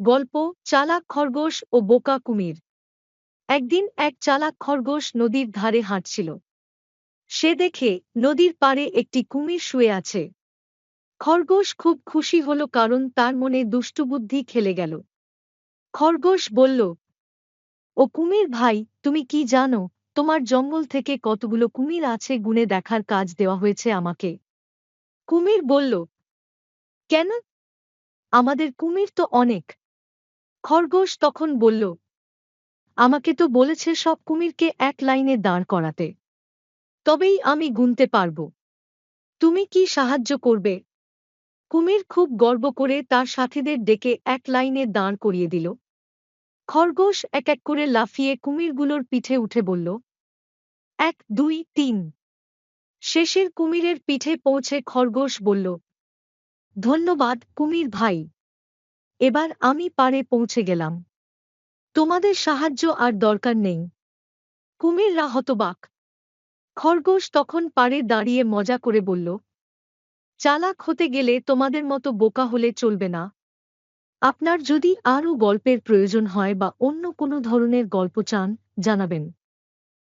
গল্প, চালাক খরগোশ ও বোকা কুমির। একদিন এক চালাক খরগোশ নদীর ধারে হাঁটছিল। সে দেখে নদীর পাড়ে একটি কুমির শুয়ে আছে। খরগোশ খুব খুশি হল কারণ তার মনে দুষ্টুবুদ্ধি খেলে গেল। খরগোশ বলল, ও কুমির ভাই, তুমি কি জানো, তোমার জঙ্গল থেকে কতগুলো কুমির আছে গুনে দেখার কাজ দেওয়া হয়েছে আমাকে? কুমির বলল, কেন? আমাদের কুমির তো অনেক। খরগোশ তখন বলল, আমাকে তো বলেছে সব কুমিরকে এক লাইনে দাঁড় করাতে। তবেই আমি গুনতে পারব। তুমি কি সাহায্য করবে? কুমির খুব গর্ব করে তার সাথীদের ডেকে এক লাইনে দাঁড় করিয়ে দিল। খরগোশ এক এক করে লাফিয়ে কুমিরগুলোর পিঠে উঠে বলল, এক, দুই, তিন। শেষের কুমিরের পিঠে পৌঁছে খরগোশ বলল, ধন্যবাদ কুমির ভাই। এবার আমি পারে পৌঁছে গেলাম। তোমাদের সাহায্য আর দরকার নেই। কুমিররা হতবাক। খরগোশ তখন পাড়ে দাঁড়িয়ে মজা করে বলল, চালাক হতে গেলে তোমাদের মতো বোকা হলে চলবে না। আপনার যদি আরও গল্পের প্রয়োজন হয় বা অন্য কোনো ধরনের গল্প চান, জানাবেন।